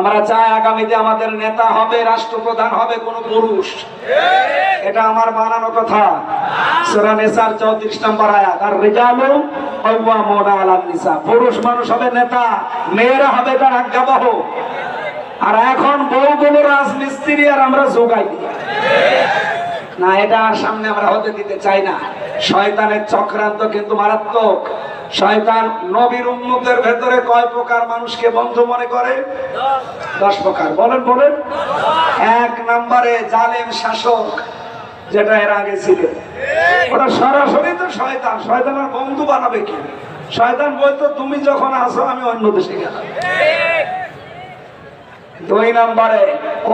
আমরা চাই আগামীতে আমাদের নেতা হবে, রাষ্ট্রপ্রধান হবে কোন পুরুষ। এটা আমার বানানো কথা। সূরা 34 নম্বর আয়াত, আর রিজালু নিসা। পুরুষ মানুষ হবে নেতা, মেয়েরা হবে তার আজ্ঞাবহ। আর এখন বউগুলো রাজমিস্ত্রি আর আমরা যোগাই না, এটা সামনে আমরা হতে দিতে চাই না। শয়তানের চক্রান্ত কিন্তু মারাত্মক। শয়তান নবীর উন্মতের ভেতরে কয় প্রকার মানুষকে বন্ধু মনে করে? দশ প্রকার। বলেন বলেন। এক নম্বরে জালেম শাসক, যেটা এর আগে ছিল। ওটা সরাসরি তো শয়তান। শয়তান আর বন্ধু বানাবে কি? শয়তান বলতো, তুমি যখন আসো আমি অন্য দেশে গেলাম। দুই নম্বরে,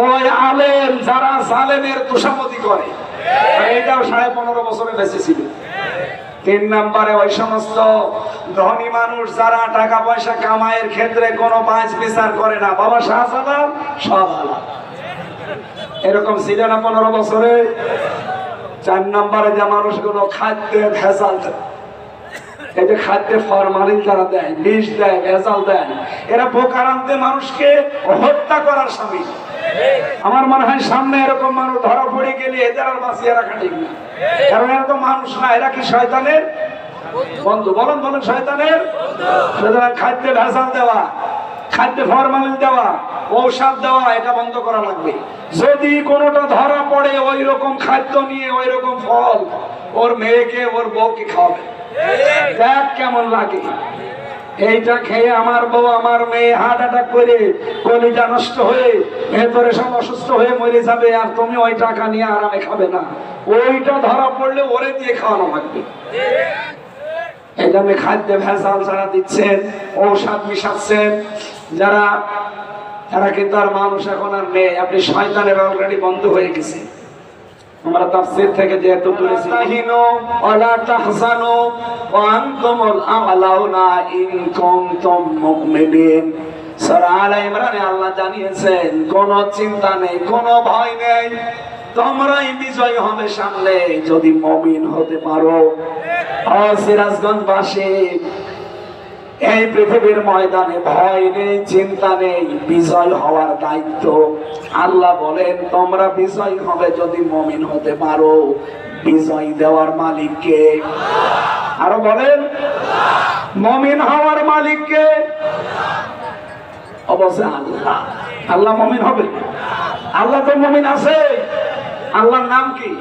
ওই আলেম যারা জালেমের তুষামতি করে এটাও সাড়ে পনেরো বছরে বেঁচে ছিল। তিন নম্বরে ওই সমস্ত ধনী মানুষ যারা টাকা পয়সা কামায়ের ক্ষেত্রে কোনো পাঁচ বিচার করে না। বাবা শাহজালাল, সব আলাদা। এরকম ছিল না পনেরো বছরে? চার নম্বরে যে মানুষগুলো খাদ্যে ভেজাল এই যে খাদ্যে ফরমালিন যারা দেয়, বিষ দেয়, ভেজাল দেয় এরা বোকারান্তে মানুষকে হত্যা করার স্বামী। আমার মনে হয় সামনে এরকম মানুষ ধরা পড়ে গেলে এদের আর বাঁচিয়ে রাখা ঠিক না। কারণ এরা তো মানুষ না, এরা কি শয়তানের বন্ধু? বলেন বলেন, শয়তানের সুতরাং খাদ্যে ভেজাল দেওয়া, খাদ্যে ফরমালিন দেওয়া, ঔষধ দেওয়া, এটা বন্ধ করা লাগবে। যদি কোনোটা ধরা পড়ে ওই রকম খাদ্য নিয়ে ওই রকম ফল, ওর মেয়েকে, ওর বউকে খাওয়াবে। দেখ কেমন লাগে। এইটা খেয়ে আমার বউ, আমার মেয়ে হার্ট অ্যাটাক করে কলিজা নষ্ট হয়ে ভেতরে সব অসুস্থ হয়ে মরে যাবে, আর তুমি ওই টাকা নিয়ে আরামে খাবে না। ওইটা ধরা পড়লে ওরে দিয়ে খাওয়ানো লাগবে। এই জন্য খাদ্যে ভেজাল যারা দিচ্ছেন, ঔষধ মিশাচ্ছেন, যারা তারা কিন্তু আর মানুষ এখন আর নেই, আপনি শয়তানের অলরেডি বন্ধ হয়ে গেছে। আমরা তাফসীর থেকে যেহেতু পড়েছি তাহিনু ওয়ালা তাহজানু ওয়া আনতুমুল আ'লাউনা ইন কুনতুম মুমিনিন। সূরা আলে ইমরানে আল্লাহ জানিয়েছেন, কোনো চিন্তা নেই, কোনো ভয় নেই। তোমরাই বিজয় হবে সামনে, যদি মমিন হতে পারো। ও সিরাজগঞ্জবাসী এই পৃথিবীর ময়দানে ভয় নেই, চিন্তা নেই, বিজয় হওয়ার দায়িত্ব। আল্লাহ বলেন, তোমরা বিজয় হবে যদি মমিন হতে পারো। বিজয় দেওয়ার মালিককে আরও বলেন, মমিন হওয়ার মালিককে অবশ্যই আল্লাহ। আল্লাহ মমিন হবে? আল্লাহ তো মমিন আছে। আল্লাহর নাম কি?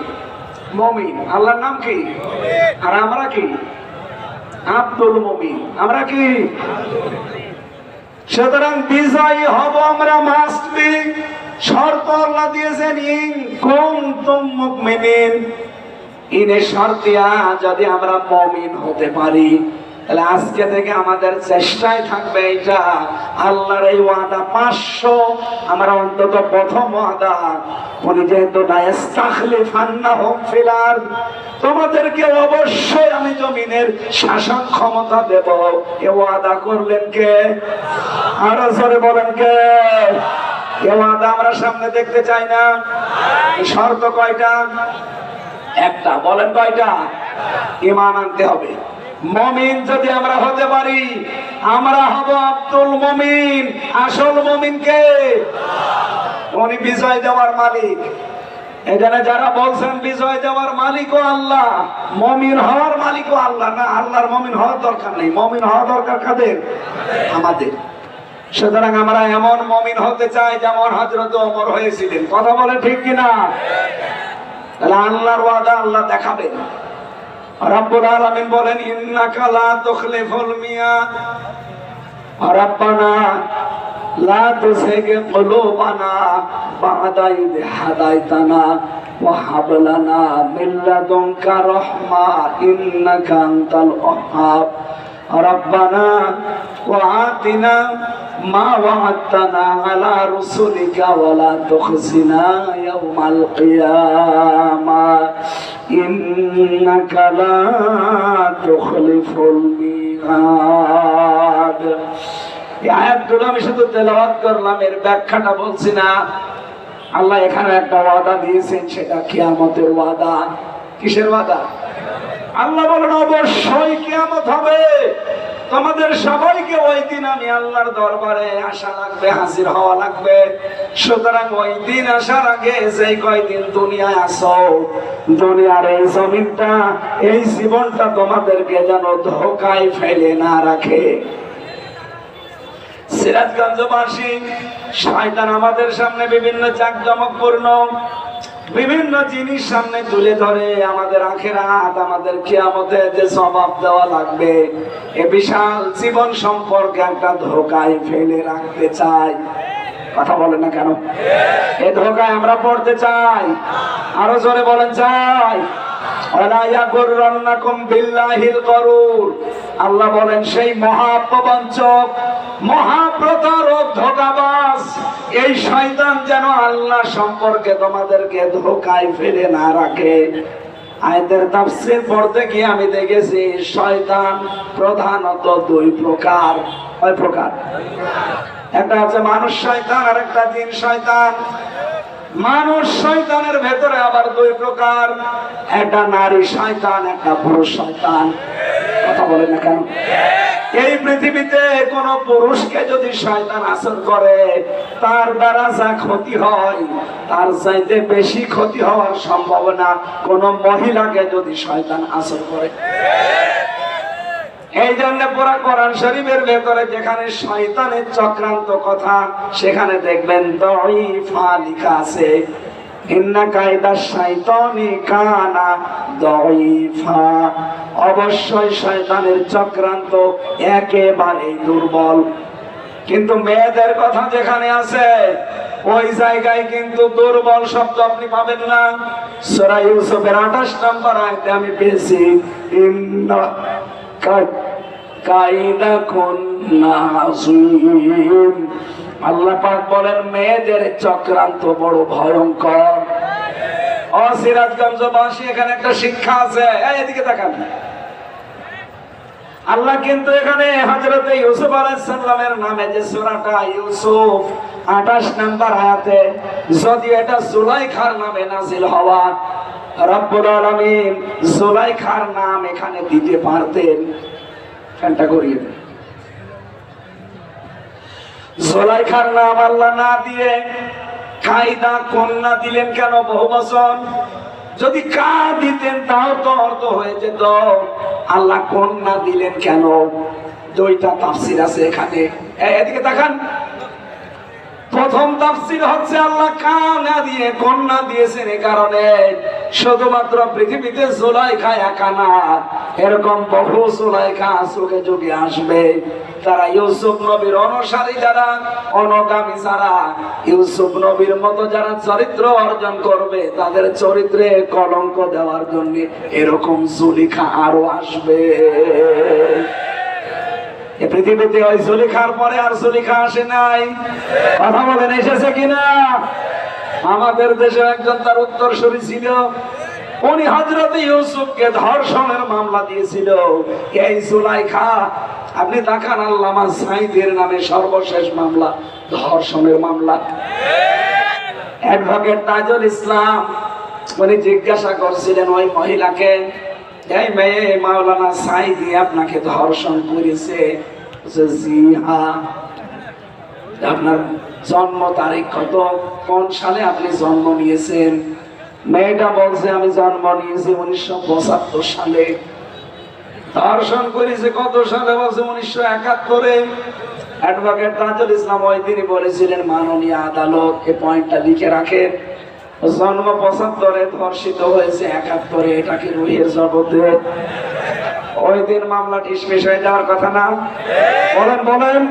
মমিন। আল্লাহর নাম কি? আর আমরা কি? আব্দুল মমিন। আমরা কি? সুতরাং বিজয়ী হব আমরা মাস্ট শর্ত আল্লাহ দিয়েছেন, ইন কুনতুম মুমিনিন। ইনে শর্তিয়া যদি আমরা মমিন হতে পারি, তাহলে আজকে থেকে আমাদের চেষ্টায় থাকবে এটা আল্লাহর এই ওয়াদা পাঁচশো। আমরা অন্তত প্রথম ওয়াদা, উনি যেহেতু নায়াস্তাখলিফান্নাহুম ফিল আরদ তোমাদেরকে অবশ্যই আমি জমিনের শাসন ক্ষমতা দেব। এ ওয়াদা করলেন কে? আরও জোরে বলেন কে? এ ওয়াদা আমরা সামনে দেখতে চাই না। শর্ত কয়টা? একটা, বলেন কয়টা? ইমান আনতে হবে। মমিন যদি আমরা হতে পারি, আমরা হব আব্দুল মমিন। আসল মমিন কে? উনি বিজয় দেওয়ার মালিক। এখানে যারা বলছেন বিজয় দেওয়ার মালিকও আল্লাহ, মমিন হওয়ার মালিকও আল্লাহ না, আল্লাহর মমিন হওয়ার দরকার নেই। মমিন হওয়া দরকার কাদের? আমাদের। সুতরাং আমরা এমন মমিন হতে চাই যেমন হজরত অমর হয়েছিলেন। কথা বলে ঠিক কিনা? তাহলে আল্লাহর ওয়াদা আল্লাহ দেখাবেন। রব্বুল আলামিন বলেন, ইন্নাকা লা তুখলিফুল মিয়াদ রব্বানা لا تزغ قلوبنا بعد إذ هديتنا وهب لنا من لدنك رحمة إنك أنت الوهاب. ربنا وآتنا ما وعدتنا على رسلك ولا تخزنا يوم القيامة. إنك لا تخلف الميعاد. এই আয়াতগুলো আমি শুধু তেলাওয়াত করলাম, এর ব্যাখ্যাটা বলছি না। আল্লাহ এখানে একটা ওয়াদা দিয়েছেন, সেটা কিয়ামতের ওয়াদা। কিসের ওয়াদা? আল্লাহ বলেন, অবশ্যই কিয়ামত হবে। তোমাদের সবাইকে ওই দিন আমি আল্লাহর দরবারে আসা লাগবে, হাজির হওয়া লাগবে। সুতরাং ওই দিন আসার আগে যেই কয়দিন দুনিয়ায় আসো, দুনিয়ার এই জমিনটা, এই জীবনটা তোমাদেরকে যেন ধোকায় ফেলে না রাখে। সিরাজগঞ্জবাসী, শয়তান আমাদের সামনে বিভিন্ন জাকজমকপূর্ণ বিভিন্ন জিনিস সামনে তুলে ধরে। আমাদের আখেরাত, আমাদের কিয়ামতে যে জবাব দেওয়া লাগবে, এ বিশাল জীবন সম্পর্কে একটা ধোকায় ফেলে রাখতে চাই। কথা বলেন না কেন? এ ধোকায় আমরা পড়তে চাই। আরও জোরে বলেন, চাই। আল্লাহ বলেন, সেই মহাপ্রবঞ্চক মহাপ্রতারক ধোকাবাজ এই শয়তান যেন আল্লাহ সম্পর্কে তোমাদেরকে ধোকায় ফেলে না রাখে। আয়দের পড়তে গিয়ে আমি দেখেছি, শয়তান প্রধানত দুই প্রকার। কয় প্রকার? একটা হচ্ছে মানুষ শয়তান আর একটা জিন শয়তান। মানুষ শয়তানের ভেতরে আবার দুই প্রকার। একটা নারী শয়তান, একটা পুরুষ শয়তান। কথা বলেন না কেন? এই পৃথিবীতে কোন পুরুষকে যদি শয়তান আসর করে, তার দ্বারা যা ক্ষতি হয়, তার চাইতে বেশি ক্ষতি হওয়ার সম্ভাবনা কোন মহিলাকে যদি শয়তান আসর করে। এই জন্য পুরা কোরআন শরীফের ভেতরে যেখানে শয়তানের চক্রান্ত কথা, সেখানে দেখবেন দইফা লেখা আছে। ইন্না দইফা অবশ্যই শয়তানের চক্রান্ত একেবারে দুর্বল। কিন্তু মেয়েদের কথা যেখানে আছে, ওই জায়গায় কিন্তু দুর্বল শব্দ আপনি পাবেন না। সূরা ইউসুফের 28 নম্বর আয়াতে আমি পেয়েছি কা- কাইদা কুন্না আল্লাহ পাক বলেন, মেয়েদের চক্রান্ত বড় ভয়ঙ্কর। ও, সিরাজগঞ্জবাসী, এখানে একটা শিক্ষা আছে। এদিকে তাকান। আল্লাহ কিন্তু এখানে হযরতে ইউসুফ আলাইহিস নামে যে সূরাটা ইউসুফ 28 নাম্বার আয়াতে, যদি এটা জুলাইখার নামে নাজিল হওয়া, রব্বুল আলামিন জুলাইখার নাম এখানে দিতে পারতেন। ফ্যানটা করিয়ে দেন খান নাম আল্লাহ না দিয়ে কায়দা কন্যা দিলেন কেন বহু বছর যদি কা দিতেন তাও তো অর্থ হয়ে যেত। আল্লাহ কন্যা দিলেন কেন? দুইটা তাফসির আছে এখানে। এদিকে তাকান। প্রথম তাফসির হচ্ছে আল্লাহ কানা দিয়ে, কন্যা দিয়েছেন এই কারণে। শুধুমাত্র পৃথিবীতে জোলাইখা একা না, এরকম বহু জোলাইখা যুগে যুগে আসবে, তারা ইউসুফ নবীর অনুসারী যারা, অনগামী যারা, ইউসুফ নবীর মতো যারা চরিত্র অর্জন করবে, তাদের চরিত্রে কলঙ্ক দেওয়ার জন্য এরকম জুলিখা আরও আসবে। এ পৃথিবীতে ওই জুলিখার পরে আর জুলিখা আসে নাই। কথা বলেন, এসেছে কিনা? আমাদের দেশে একজন তার উত্তরসূরি ছিল। উনি হজরত ইউসুফকে ধর্ষণের মামলা দিয়েছিল। এই জুলাইখা, আপনি দেখান আল্লামা সাইদের নামে সর্বশেষ মামলা, ধর্ষণের মামলা। অ্যাডভোকেট তাজুল ইসলাম, উনি জিজ্ঞাসা করছিলেন ওই মহিলাকে এই মেয়ে মাওলানা সাইদি আপনাকে ধর্ষণ করেছে আপনার জন্ম তারিখ কত? কোন সালে আপনি জন্ম নিয়েছেন? মেয়েটা বলছে, আমি জন্ম নিয়েছি উনিশশো পঁচাত্তর সালে। ধর্ষণ করেছে কত সালে বলছে, উনিশশো একাত্তরে? অ্যাডভোকেট তাজুল ইসলাম ওই দিনই বলেছিলেন, মাননীয় আদালত এই পয়েন্টটা লিখে রাখেন। জন্ম পঁচাত্তরে ধর্ষিত হয়েছে একাত্তরে, এটা কি রুহের জগতে? ওই দিন মামলা ডিসমিস হয়ে যাওয়ার কথা না? বলেন বলেন।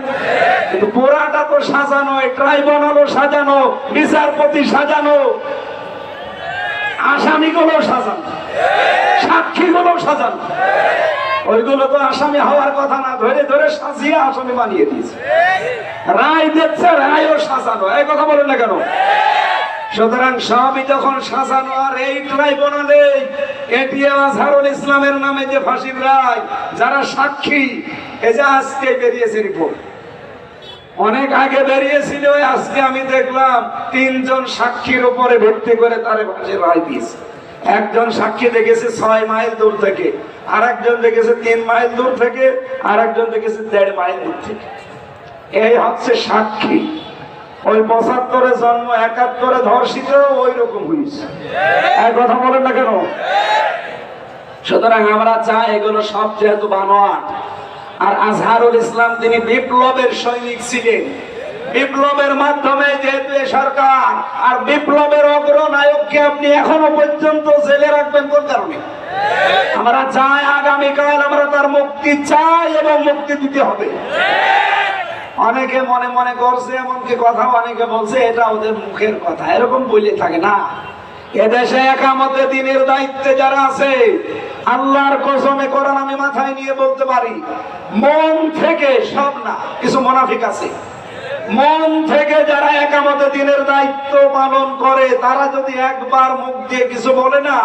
কিন্তু পুরাটা তো সাজানো ট্রাইব্যুনালও সাজানো, বিচারপতি সাজানো। আসামিগুলো সাজানো সাক্ষীগুলো সাজানো। ওইগুলো তো আসামি হওয়ার কথা না, ধরে ধরে সাজিয়ে আসামি বানিয়ে দিয়েছে। রায় দিচ্ছে, রায়ও সাজানো। এই কথা বলেন না কেন? সুতরাং সবই যখন সাজানো, আর এই ট্রাইব্যুনালে এটিএম আজহারুল ইসলামের নামে যে ফাঁসির রায়, যারা সাক্ষী এ যে আজকে বেরিয়েছে রিপোর্ট অনেক আগে বেরিয়েছিল আজকে আমি দেখলাম তিনজন সাক্ষীর উপরে ভর্তি করে তার ফাঁসির রায় দিয়েছে। একজন সাক্ষী দেখেছে ছয় মাইল দূর থেকে আর একজন দেখেছে তিন মাইল দূর থেকে আর একজন দেখেছে দেড় মাইল দূর থেকে। এই হচ্ছে সাক্ষী। ওই পঁচাত্তরে জন্ম একাত্তরে ধর্ষিত ওই রকম হয়েছে এক কথা বলেন না কেন? সুতরাং আমরা চাই এগুলো সব যেহেতু বানোয়াট। আর আজহারুল ইসলাম তিনি বিপ্লবের সৈনিক ছিলেন। বিপ্লবের মাধ্যমে যেহেতু সরকার, আর বিপ্লবের অগ্রনায়ককে আপনি এখনও পর্যন্ত জেলে রাখবেন কোন কারণে? আমরা চাই আগামীকাল আমরা তার মুক্তি চাই এবং মুক্তি দিতে হবে। অনেকে মনে মনে করছে, এমনকি কথা অনেকে বলছে, এটা ওদের মুখের কথা। এরকম বলে থাকে না। এদেশে একামতে দিনের দায়িত্বে যারা আছে, আল্লাহর কসমে কোরআন আমি মাথায় নিয়ে বলতে পারি, মন থেকে সব না, কিছু মুনাফিক আছে। মন থেকে যারা একামতে দিনের দায়িত্ব পালন করে, তারা যদি একবার মুখ দিয়ে কিছু বলে না,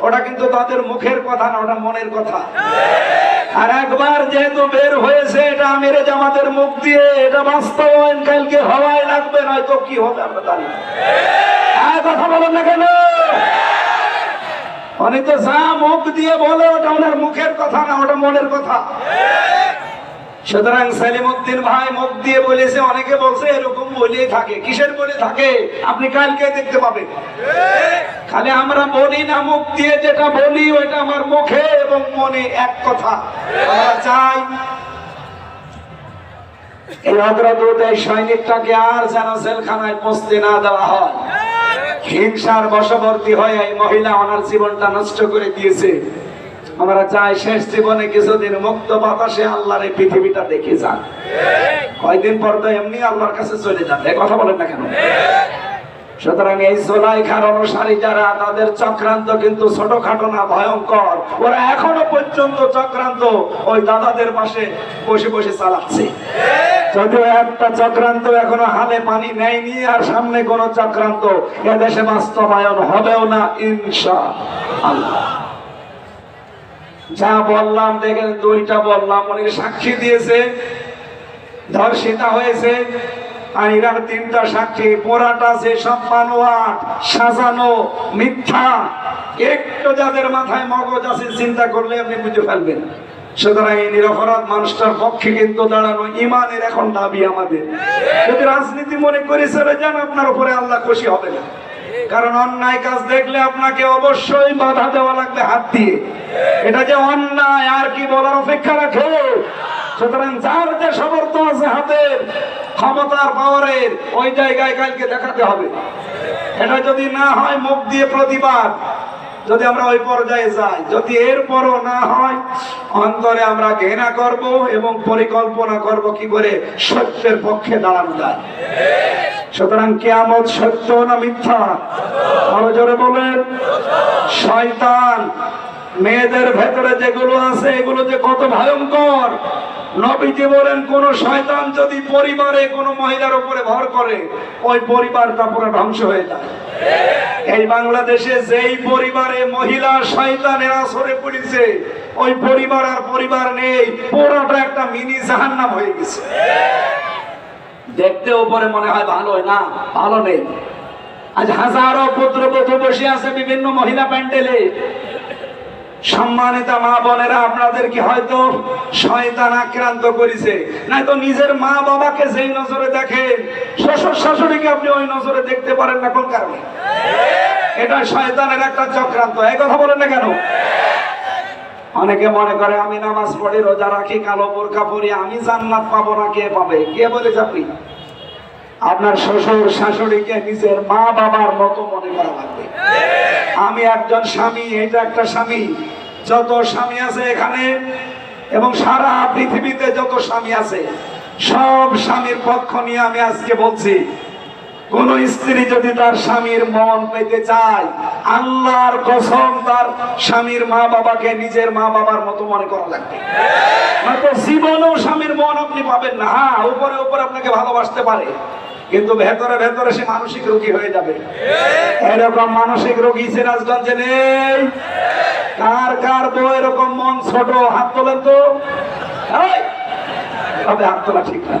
ওটা কিন্তু তাদের মুখের কথা না, ওটা মনের কথা। আর একবার যেহেতু বের হয়েছে, এটা আমিরে জামাতের মুখ দিয়ে, এটা বাস্তবায়ন কালকে হওয়াই লাগবে, নয়তো কি হবে আমরা জানি কথা বলেন না কেন? আপনি কালকে দেখতে পাবেন। খালি আমরা বলি না মুখ দিয়ে, যেটা বলি ওইটা আমার মুখে। এবং মনে এক কথা আমরা চাই এই অগ্রদূত সৈনিকটাকে আর যেন জেলখানায় পৌঁছতে না দেওয়া হয়। হিংসার বশবর্তী হয়ে এই মহিলা ওনার জীবনটা নষ্ট করে দিয়েছে। আমরা চাই শেষ জীবনে কিছুদিন মুক্ত বাতাসে আল্লাহর এই পৃথিবীটা দেখে যান। কয়দিন পর তো এমনি আল্লাহর কাছে চলে এ কথা বলেন না কেন? সুতরাং এই জোলাইখার অনুসারী যারা, তাদের চক্রান্ত কিন্তু ছোটখাটো না, ভয়ঙ্কর। ওরা এখনও পর্যন্ত চক্রান্ত ওই দাদাদের পাশে বসে বসে চালাচ্ছে। যদিও একটা চক্রান্ত এখনও হালে পানি নেয়নি, আর সামনে কোন চক্রান্ত এদেশে বাস্তবায়ন হবেও না ইনশা আল্লাহ যা বললাম, দেখেন দুইটা বললাম, উনি সাক্ষী দিয়েছে, ধর্ষিতা হয়েছে তিনটা সাক্ষী পোড়াটা যে সাজানো মিথ্যা। একটু যাদের মাথায় মগজ আছে, চিন্তা করলে আপনি বুঝে ফেলবেন। সুতরাং এই নিরপরাধ মানুষটার পক্ষে কিন্তু দাঁড়ানো ইমানের এখন দাবি আমাদের। যদি রাজনীতি মনে করে চলে যান, আপনার উপরে আল্লাহ খুশি হবে না। কারণ অন্যায় কাজ দেখলে আপনাকে অবশ্যই বাধা দেওয়া লাগবে হাত দিয়ে। এটা যে অন্যায়, আর কি বলার অপেক্ষা রাখে? সুতরাং যার যে সমর্থ আছে হাতের ক্ষমতার পাওয়ারের ওই জায়গায় কালকে দেখাতে হবে। এটা যদি না হয়, মুখ দিয়ে প্রতিবাদ। যদি আমরা ওই পর্যায়ে যাই, যদি এরপরও না হয়, অন্তরে আমরা ঘৃণা করব এবং পরিকল্পনা করব কি করে সত্যের পক্ষে দাঁড়ানো যায়। সুতরাং কেয়ামত সত্য না মিথ্যা? আরও জোরে বলেন। শয়তান, মেয়েদের ভেতরে যেগুলো আছে, এগুলো যে কত ভয়ঙ্কর। নবীজি বলেন, কোন শয়তান যদি পরিবারে কোন মহিলার উপরে ভর করে, ওই পরিবারটা পুরো ধ্বংস হয়ে যায়। এই বাংলাদেশে যেই পরিবারে মহিলা শয়তানের আসরে পড়েছে, ওই পরিবার আর পরিবার নেই, পুরোটা একটা মিনি জাহান্নাম হয়ে গেছে। দেখতে উপরে মনে হয় ভালো না? ভালো নেই। আজ হাজারো পুত্রবধূ বসে আছে বিভিন্ন মহিলা প্যান্ডেলে। সম্মানিত মা বোনেরা, আপনাদের কি হয়তো শয়তান আক্রান্ত করেছে? নাই তো নিজের মা বাবাকে যেই নজরে দেখেন শ্বশুর শাশুড়িকে আপনি ওই নজরে দেখতে পারেন না কোন কারণে? এটা শয়তানের একটা চক্রান্ত। এই কথা বলেন না কেন? অনেকে মনে করে, আমি নামাজ পড়ি, রোজা রাখি, কালো বোরকা পরি, আমি জান্নাত পাবো না, কে পাবে? কে বলেছে আপনি? আপনার শ্বশুর শাশুড়িকে নিজের মা বাবার মতো মনে করা লাগবে। আমি একজন স্বামী, এটা একটা স্বামী। যত স্বামী আছে এখানে এবং সারা পৃথিবীতে যত স্বামী আছে, সব স্বামীর পক্ষ নিয়ে আমি আজকে বলছি, কোন স্ত্রী যদি তার স্বামীর মন পেতে চায়, আল্লাহর কসম তার স্বামীর মা বাবাকে নিজের মা বাবার মতো মনে করা লাগবে। নয়তো জীবনেও স্বামীর মন আপনি পাবেন না। হ্যাঁ উপরে উপরে আপনাকে ভালোবাসতে পারে। কিন্তু ভেতরে ভেতরে সে মানসিক রোগী হয়ে যাবে। এরকম মানসিক রোগী সিরাজগঞ্জে নেই। কার কার বউ এরকম মন ছোট, হাত তোলেন তো? তবে হাত তোলা ঠিক না।